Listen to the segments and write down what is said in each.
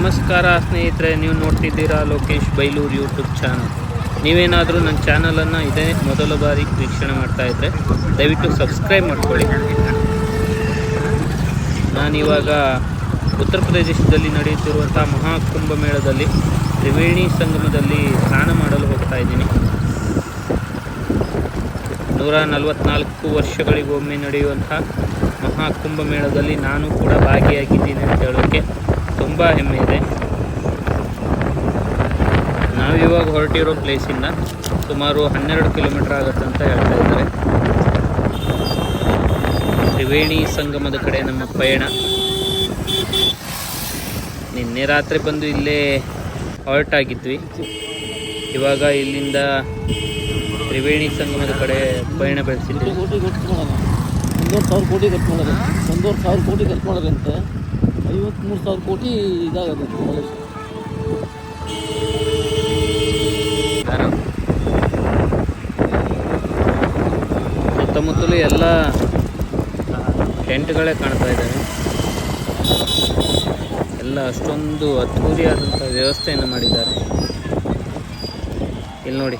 ನಮಸ್ಕಾರ ಸ್ನೇಹಿತರೆ, ನೀವು ನೋಡ್ತಿದ್ದೀರಾ ಲೋಕೇಶ್ ಬೈಲೂರು ಯೂಟ್ಯೂಬ್ ಚಾನಲ್ ನೀವೇನಾದರೂ ನನ್ನ ಚಾನಲನ್ನು ಇದೇ ಮೊದಲ ಬಾರಿ ವೀಕ್ಷಣೆ ಮಾಡ್ತಾ ಇದ್ದರೆ ದಯವಿಟ್ಟು ಸಬ್ಸ್ಕ್ರೈಬ್ ಮಾಡ್ಕೊಳ್ಳಿ. ನಾನಿವಾಗ ಉತ್ತರ ಪ್ರದೇಶದಲ್ಲಿ ನಡೆಯುತ್ತಿರುವಂಥ ಮಹಾಕುಂಭ ಮೇಳದಲ್ಲಿ ತ್ರಿವೇಣಿ ಸಂಗಮದಲ್ಲಿ ಸ್ನಾನ ಮಾಡಲು ಹೋಗ್ತಾ ಇದ್ದೀನಿ. ನೂರ ನಲವತ್ನಾಲ್ಕು ವರ್ಷಗಳಿಗೊಮ್ಮೆ ನಡೆಯುವಂಥ ಮಹಾಕುಂಭ ಮೇಳದಲ್ಲಿ ನಾನು ಕೂಡ ಭಾಗಿಯಾಗಿದ್ದೀನಿ ಅಂತ ಹೇಳೋಕ್ಕೆ ತುಂಬ ಹೆಮ್ಮೆ ಇದೆ. ನಾವಿವಾಗ ಹೊರಟಿರೋ ಪ್ಲೇಸಿಂದ ಸುಮಾರು ಹನ್ನೆರಡು ಕಿಲೋಮೀಟರ್ ಆಗುತ್ತೆ ಅಂತ ಹೇಳ್ತಾ ಇದ್ದಾರೆ. ತ್ರಿವೇಣಿ ಸಂಗಮದ ಕಡೆ ನಮ್ಮ ಪಯಣ. ನಿನ್ನೆ ರಾತ್ರಿ ಬಂದು ಇಲ್ಲೇ ಹಾಲ್ಟ್ ಆಗಿದ್ವಿ. ಇವಾಗ ಇಲ್ಲಿಂದ ತ್ರಿವೇಣಿ ಸಂಗಮದ ಕಡೆ ಪಯಣ ಬೆಳೆಸಿದ್ವಿ ಒಂದೂವರೆ ಸಾವಿರ ಕೋಟಿ ಕಟ್ಕೊಳ್ಳೋದು ಒಂದೂವರೆ ಸಾವಿರ ಕೋಟಿ ಕಟ್ಕೊಳ್ಳೋದಂತೆ ಐವತ್ತ್ಮೂರು ಸಾವಿರ ಕೋಟಿ ಇದಾಗುತ್ತೆ? ಸುತ್ತಮುತ್ತಲು ಎಲ್ಲ ಟೆಂಟ್ಗಳೇ ಕಾಣ್ತಾ ಇದ್ದಾವೆ. ಎಲ್ಲ ಅಷ್ಟೊಂದು ಅದ್ಧೂರಿಯಾದಂಥ ವ್ಯವಸ್ಥೆಯನ್ನು ಮಾಡಿದ್ದಾರೆ. ಇಲ್ಲಿ ನೋಡಿ,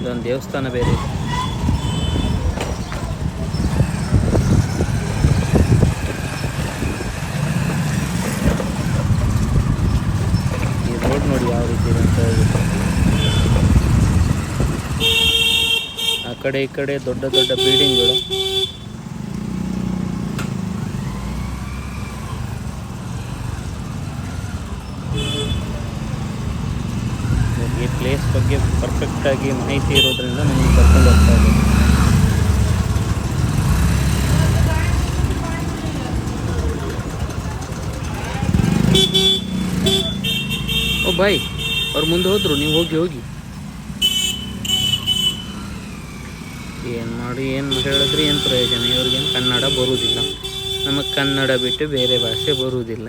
ಇದೊಂದು ದೇವಸ್ಥಾನ ಬೇರೆ. ಇದೆ ಈ ರೋಡ್ ನೋಡಿ ಯಾವ ರೀತಿ ಇದೆ ಅಂತ ಹೇಳ್ಬಿಟ್ಟು ಆ ಕಡೆ ಈ ಕಡೆ ದೊಡ್ಡ ದೊಡ್ಡ ಬಿಲ್ಡಿಂಗ್ಗಳು. ಈ ಪ್ಲೇಸ್ ಬಗ್ಗೆ ಪರ್ಫೆಕ್ಟಾಗಿ ಮಾಹಿತಿ ಇರೋದ್ರಿಂದ ನಮಗೆ ಕರ್ಕೊಂಡು ಹೋಗ್ತಾ ಇದ್ದೀವಿ ಓ ಬಾಯ್, ಅವ್ರು ಮುಂದೆ ಹೋದ್ರು, ನೀವು ಹೋಗಿ ಹೋಗಿ. ಏನು ಮಾಡಿ, ಏನು ಹೇಳಿದ್ರೆ, ಏನು ಪ್ರಯೋಜನ? ಇವ್ರಿಗೇನು ಕನ್ನಡ ಬರುವುದಿಲ್ಲ. ನಮಗೆ ಕನ್ನಡ ಬಿಟ್ಟು ಬೇರೆ ಭಾಷೆ ಬರುವುದಿಲ್ಲ.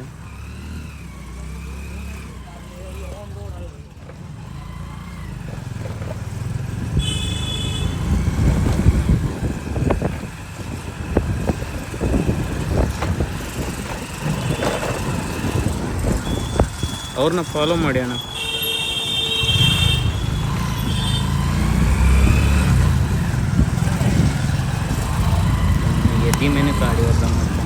ಅವ್ರನ್ನ ಫಾಲೋ ಮಾಡಿ ಅಣ್ಣ. ಮೇಲೆ ಕಾಡಿ ವರ್ಗ ಮಾಡ್ತಾರೆ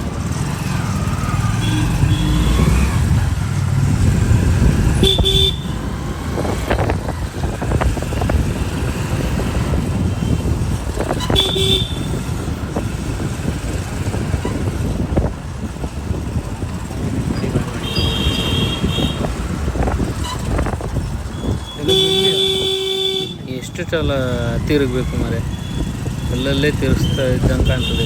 ಮಾಡಿ, ಮಾಡಿ, ಮಾಡಿ. ಎಷ್ಟು ಚಾಲ ತಿರುಗಬೇಕು ಮರೆ ಅಲ್ಲಲ್ಲೇ ತಿರುಗಿಸ್ತಾ ಇದ್ದಂಗೆ ಕಾಣ್ತದೆ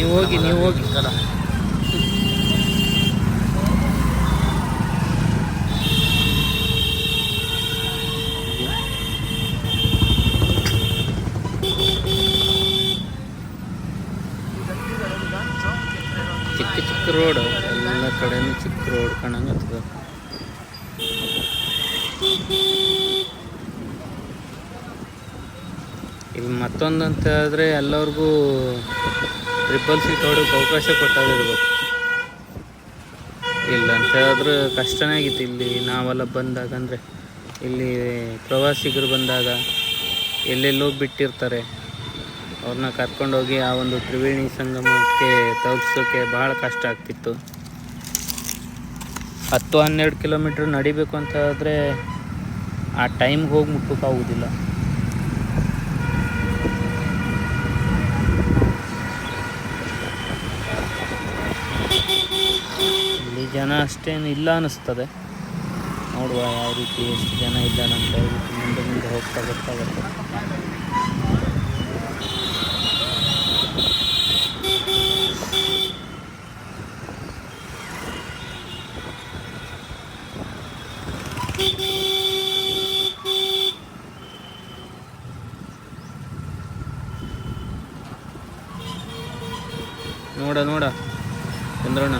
ನೀವು ಹೋಗಿ ನೀವು ಹೋಗಿ. ಚಿಕ್ಕ ಚಿಕ್ಕ ರೋಡ್ ಎಲ್ಲ ಕಡೆನೂ ಚಿಕ್ಕ ರೋಡ್ ಕಾಣಂಗತ್ತದ ಇಲ್ಲಿ ಮತ್ತೊಂದಂತ ಹೇಳಿದ್ರೆ ಎಲ್ಲರಿಗೂ ಟ್ರಿಪಲ್ ಸೀಟ್ ಹೊಡೋಕೆ ಅವಕಾಶ ಕೊಟ್ಟಾಗಿರ್ಬೇಕು. ಇಲ್ಲ ಅಂತ ಹೇಳಿದ್ರೆ ಕಷ್ಟನೇ ಆಗಿತ್ತು ಇಲ್ಲಿ. ನಾವೆಲ್ಲ ಬಂದಾಗ ಅಂದರೆ ಇಲ್ಲಿ ಪ್ರವಾಸಿಗರು ಬಂದಾಗ ಎಲ್ಲೆಲ್ಲೋ ಬಿಟ್ಟಿರ್ತಾರೆ. ಅವ್ರನ್ನ ಕರ್ಕೊಂಡೋಗಿ ಆ ಒಂದು ತ್ರಿವೇಣಿ ಸಂಗಮಕ್ಕೆ ತಲುಪಿಸೋಕ್ಕೆ ಭಾಳ ಕಷ್ಟ ಆಗ್ತಿತ್ತು. ಹತ್ತು ಹನ್ನೆರಡು ಕಿಲೋಮೀಟ್ರ್ ನಡಿಬೇಕು ಅಂತ ಹೇಳಿದ್ರೆ ಆ ಟೈಮ್ಗೆ ಹೋಗಿ ಮುಟ್ಟೋಕ್ಕಾಗೋದಿಲ್ಲ ಅಷ್ಟೇನು ಇಲ್ಲ ಅನ್ನಿಸ್ತದೆ. ನೋಡುವ ಯಾವ ರೀತಿ ಎಷ್ಟು ಜನ ಇದ್ದಾನೆ ಅಂತ ಹೇಳ್ಬಿಟ್ಟು ಮುಂದೆ ಮುಂದೆ ಹೋಗ್ತಾ ಗೊತ್ತಾಗುತ್ತೆ ನೋಡ ನೋಡ, ಚಂದ್ರಣ್ಣ.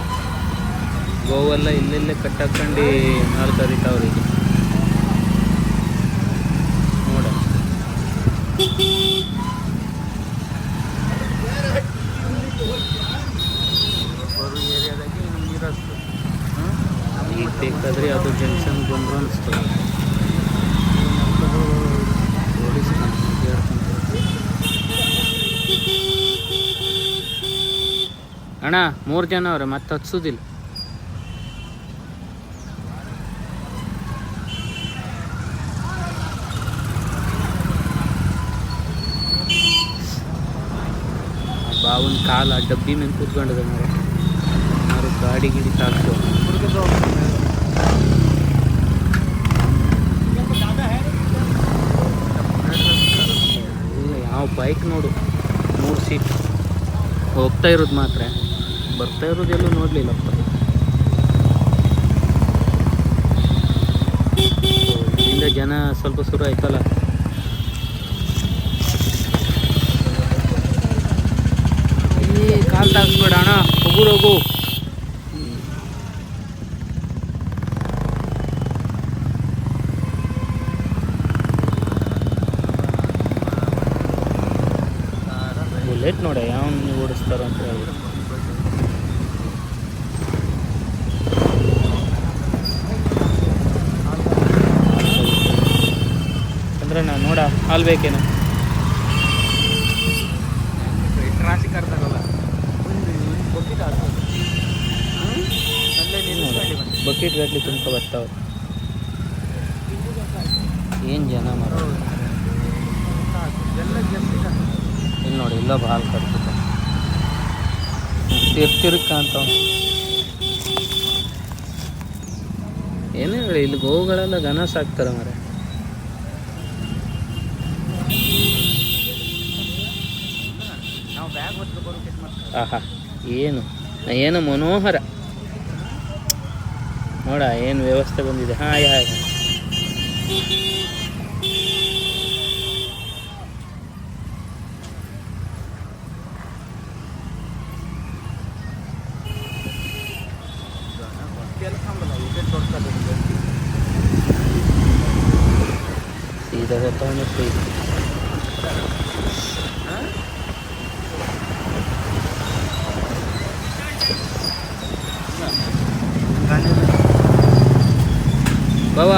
ಗೋವೆಲ್ಲ ಇಲ್ಲೆಲ್ಲೇ ಕಟ್ಟಾಕೊಂಡು ನಾಲ್ಕು ಕರಿತಾವ್ರಿ ನೋಡ ಈಗ ಬೇಕಾದ್ರೆ ಅದು ಜಂಕ್ಷನ್ ಬಂದ್ರು ಅನಿಸ್ತದೆ ಅಣ್ಣ, ಮೂರು ಜನ ಅವ್ರೆ, ಮತ್ತೆ ಹತ್ಸೋದಿಲ್ಲ. ಕಾಲ ಡಬ್ಬಿ ಮೇಲೆ ಕೂತ್ಕೊಂಡಿದೆ ಮಾರ. ಯಾರು ಗಾಡಿ ಗಿಡಿ ತಾಕ್ತು. ಯಾವ ಬೈಕ್ ನೋಡು. ಮೂರು ಸೀಟ್ ಹೋಗ್ತಾ ಇರೋದು ಮಾತ್ರ. ಬರ್ತಾ ಇರೋದು ಎಲ್ಲೂ ನೋಡಲಿಲ್ಲಪ್ಪ ಜನ ಸ್ವಲ್ಪ ಶುರು ಆಯ್ತಲ್ಲ? ಕಾಲ್ ತಾಗಿಸ್ಬೇಡ ಅಣ್ಣ ಹೋಗು ಬುಲೆಟ್ ನೋಡ. ಯಾವನ್ನ ಓಡಿಸ್ತಾರ ಅಂತ ಹೇಳಿ ಅಂದ್ರೆ ನಾನು ನೋಡ, ಹಾಲು ಬೇಕೇನು? ಟ್ರಾಫಿಕ್ ಅರ್ಧಾಗಲ್ಲ ಬಕೆಟ್ ಗಟ್ಲಿ ತುಂಬ ಬರ್ತಾವ. ಏನು ಜನ ಮಾಡ ಇಲ್ಲಿ ನೋಡಿ, ಇಲ್ಲ ಭಾಳ ಕಟ್ಬಿಟ್ಟ. ತಿರ್ ತಿರ್ಗ್ ಕಾಣ್ತಾವ? ಏನೇ ಹೇಳಿ ಇಲ್ಲಿ ಗೋವುಗಳೆಲ್ಲ ಘನ ಸಾಕ್ತಾರೆ ಮರ ಆಹಾ, ಏನು? ಏನು ಮನೋಹರ. ನೋಡ ಏನು ವ್ಯವಸ್ಥೆ ಬಂದಿದೆ. ಹಾಯ್ ಹಾಯ್ ಸೀದಾ ಬರ್ತಾವ ಮತ್ತೆ ಇದು. ಬಾವ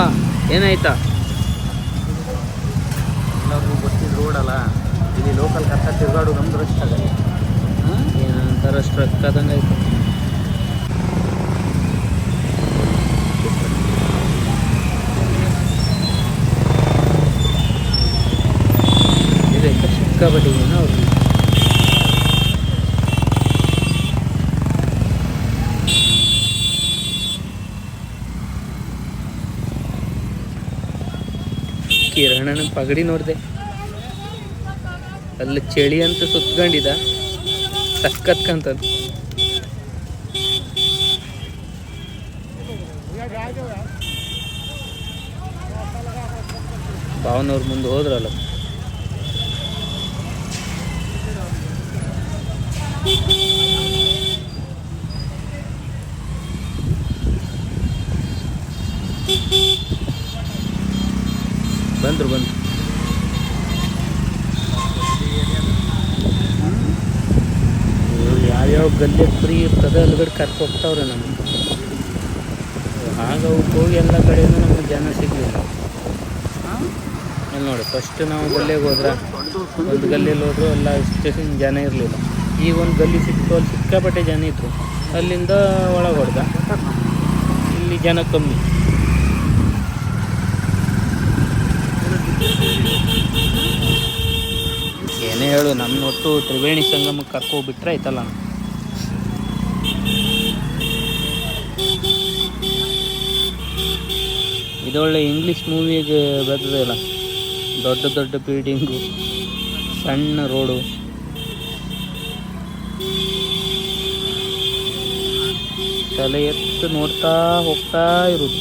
ಏನಾಯ್ತಾ? ಎಲ್ಲರಿಗೂ ಗೊತ್ತಿದ್ದ ರೋಡ್ ಅಲ್ಲ? ಇಲ್ಲಿ ಲೋಕಲ್ ಕರ್ತ ತಿರುಗಾಡು ನಮ್ದು ರಶ್ ಆಗಲ್ಲ. ಏನಂತಾರ ಸ್ಟ್ರಕ್ ಆದಂಗೆ ಆಯ್ತು. ಇದೆ ಸಿಕ್ಕಾಬಟ್ಟಿ ಏನೋ ಅವ್ರು. ಕಿರಣನ ಪಗಡಿ ನೋಡಿದೆ. ಅಲ್ಲಿ ಚಳಿ ಅಂತ ಸುತ್ಕೊಂಡಿದ. ಸಖತ್ ಕಾಣ್ತದ ಭಾವನವ್ರ ಮುಂದೆ ಹೋದ್ರಲ್ಲ. ಬಂದ್ರು ಬಂದ್ರು. ಯಾವ್ಯಾವ ಗಲ್ಲಿ ಫ್ರೀ ಇರ್ತದೆ ಅಲ್ಲಿಗಡೆ ಕರ್ಕೊ ಹೋಗ್ತಾವ್ರೆ ನಮಗೆ. ಆಗ ಅವಕ್ಕೆ ಹೋಗಿ ಎಲ್ಲ ಕಡೆಯೂ ನಮ್ಗೆ ಜನ ಸಿಗಲಿಲ್ಲ. ಇಲ್ಲಿ ನೋಡಿ ಫಸ್ಟ್ ನಾವು ಗಲ್ಲಿಗೆ ಹೋದ್ರೆ, ಒಂದು ಗಲ್ಲಿಯಲ್ಲಿ ಹೋದ್ರು ಎಲ್ಲ ಇಷ್ಟು ಜನ ಇರಲಿಲ್ಲ. ಈಗ ಒಂದು ಗಲ್ಲಿ ಸಿಕ್ತು, ಅಲ್ಲಿ ಸಿಕ್ಕಾಪಟ್ಟೆ ಜನ ಇದ್ರು. ಅಲ್ಲಿಂದ ಒಳಗೆ ಹೊಡೆದ. ಇಲ್ಲಿ ಜನ ಕಮ್ಮಿ. ಏನೇ ಹೇಳು ನನ್ನ ಒಟ್ಟು ತ್ರಿವೇಣಿ ಸಂಗಮಕ್ಕೆ ಕರ್ಕೋಗ್ಬಿಟ್ರೆ ಆಯ್ತಲ್ಲ ಇದೊಳ್ಳೆ ಇಂಗ್ಲೀಷ್ ಮೂವಿಗೆ ಬರ್ತದಲ್ಲ ದೊಡ್ಡ ದೊಡ್ಡ ಬಿಲ್ಡಿಂಗು ಸಣ್ಣ ರೋಡು ತಲೆ ಎತ್ತು ನೋಡ್ತಾ ಹೋಗ್ತಾ ಇರೋದು.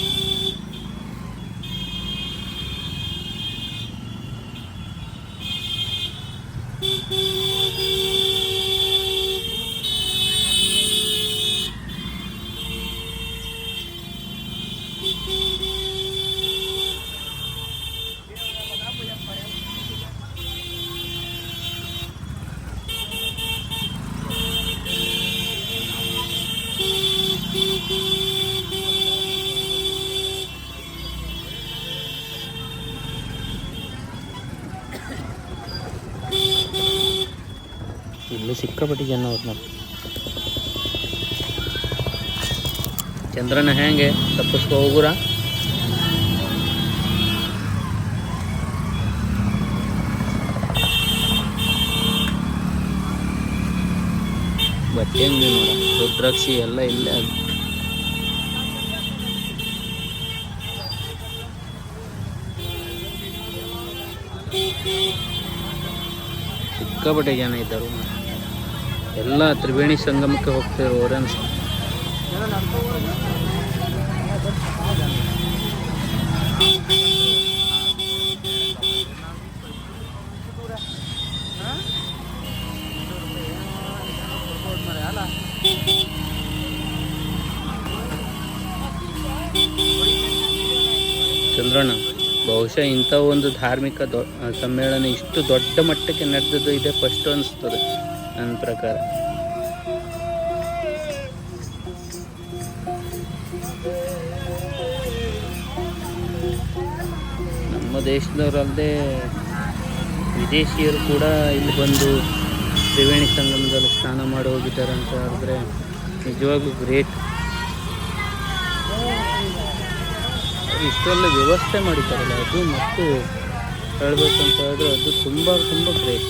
ಇಲ್ಲಿ ಸಿಕ್ಕಾಪಟ್ಟಿ ಜನ ಅವ್ರ ಚಂದ್ರನ ಹೆಂಗೆ ತಪ್ಪಿಸ್ಕೊ ಹೋಗುರ ಬಟ್ಟೆ ನೋಡಿ, ರುದ್ರಾಕ್ಷಿ ಎಲ್ಲ ಇಲ್ಲೇ ಸಿಕ್ಕಾಪಟ್ಟೆ ಜನ ಇದ್ದರು. ಎಲ್ಲ ತ್ರಿವೇಣಿ ಸಂಗಮಕ್ಕೆ ಹೋಗ್ತಿರೋರು ಅನ್ಸುತ್ತೆ. ಚಂದ್ರಣ್ಣ, ಬಹುಶಃ ಇಂಥ ಒಂದು ಧಾರ್ಮಿಕ ದೊ ಸಮ್ಮೇಳನ ಇಷ್ಟು ದೊಡ್ಡ ಮಟ್ಟಕ್ಕೆ ನಡೆದದ್ದು ಇದೆ ಫಸ್ಟ್ ಅನಿಸ್ತದೆ ನನ್ನ ಪ್ರಕಾರ. ನಮ್ಮ ದೇಶದವರಲ್ಲದೆ ವಿದೇಶಿಯರು ಕೂಡ ಇಲ್ಲಿ ಬಂದು ತ್ರಿವೇಣಿ ಸಂಗಮದಲ್ಲಿ ಸ್ನಾನ ಮಾಡಿ ಹೋಗಿದ್ದಾರೆ ಅಂತ ಹೇಳಿದ್ರೆ ನಿಜವಾಗ್ಲೂ ಗ್ರೇಟ್. ಇಷ್ಟೆಲ್ಲ ವ್ಯವಸ್ಥೆ ಮಾಡಿದ್ದಾರಲ್ಲ, ಅದು ಮತ್ತು ಹೇಳಬೇಕಂತ ಹೇಳಿದ್ರೆ ಅದು ತುಂಬ ತುಂಬ ಗ್ರೇಟ್.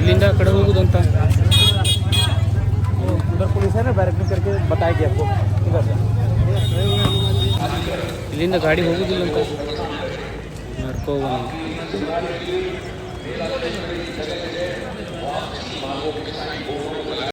ಇಲ್ಲಿಂದ ಕಡೆ ಹೋಗೋದು ಅಂತ? करके बताया गया आपको इधर से ಇಲ್ಲಿಂದ ಗಾಡಿ ಹೋಗುದಿಲ್ಲ ಅಂತ? ನಡ್ಕೋವ ನಾವು